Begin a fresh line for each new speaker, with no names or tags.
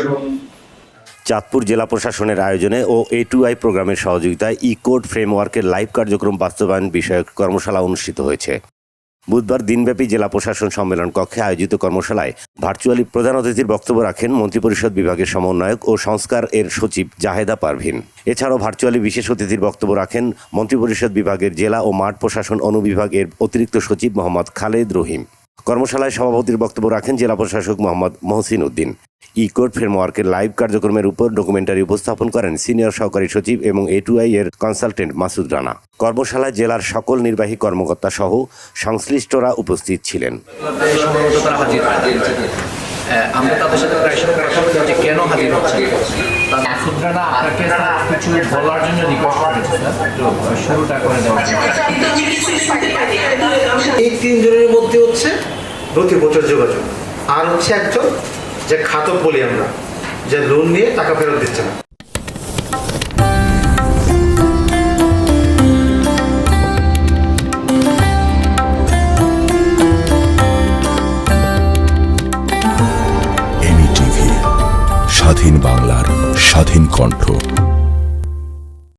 এবং
চাঁদপুর জেলা প্রশাসনের আয়োজনে ও এ টু আই প্রোগ্রামের সহযোগিতায় ই কোড ফ্রেমওয়ার্কের লাইভ কার্যক্রম বাস্তবায়ন বিষয়ক কর্মশালা অনুষ্ঠিত হয়েছে। বুধবার দিনব্যাপী জেলা প্রশাসন সম্মেলন কক্ষে আয়োজিত কর্মশালায় ভার্চুয়ালি প্রধান অতিথির বক্তব্য রাখেন মন্ত্রিপরিষদ বিভাগের সমন্বয়ক ও সংস্কার এর সচিব জাহেদা পারভিন। এছাড়াও ভার্চুয়ালি বিশেষ অতিথির বক্তব্য রাখেন মন্ত্রিপরিষদ বিভাগের জেলা ও মাঠ প্রশাসন অনুবিভাগের অতিরিক্ত সচিব মোহাম্মদ খালেদ রহিম। কর্মশালায় সভাপতির বক্তব্য রাখেন জেলা প্রশাসক মোহাম্মদ মহসিন উদ্দিন। ই কোড ফ্রেমওয়ার্কের লাইভ কার্যক্রমের উপর ডকুমেন্টারি উপস্থাপন করেন সিনিয়র সহকারী সচিব এবং এ টু আই এর কনসালটেন্ট মাসুদ রানা। কর্মশালায় জেলার সকল নির্বাহী কর্মকর্তা সহ সংশ্লিষ্টরা উপস্থিত ছিলেন।
আমরা তাদের সাথে প্রায় সময় কথা বলি যে কেন হাজির হচ্ছে সুদ্রানা আপনাকে স্যার কিছু বলার জন্য রিকোয়েস্ট করেছে স্যার শুরুটা করে জন্য।
এই তিনজনের মধ্যে হচ্ছে প্রতি বছর যোগাযোগ। আর হচ্ছে একজন যে খাতক বলি আমরা, যে লোন নিয়ে টাকা ফেরত দিচ্ছে না।
স্বাধীন বাংলার স্বাধীন কণ্ঠ।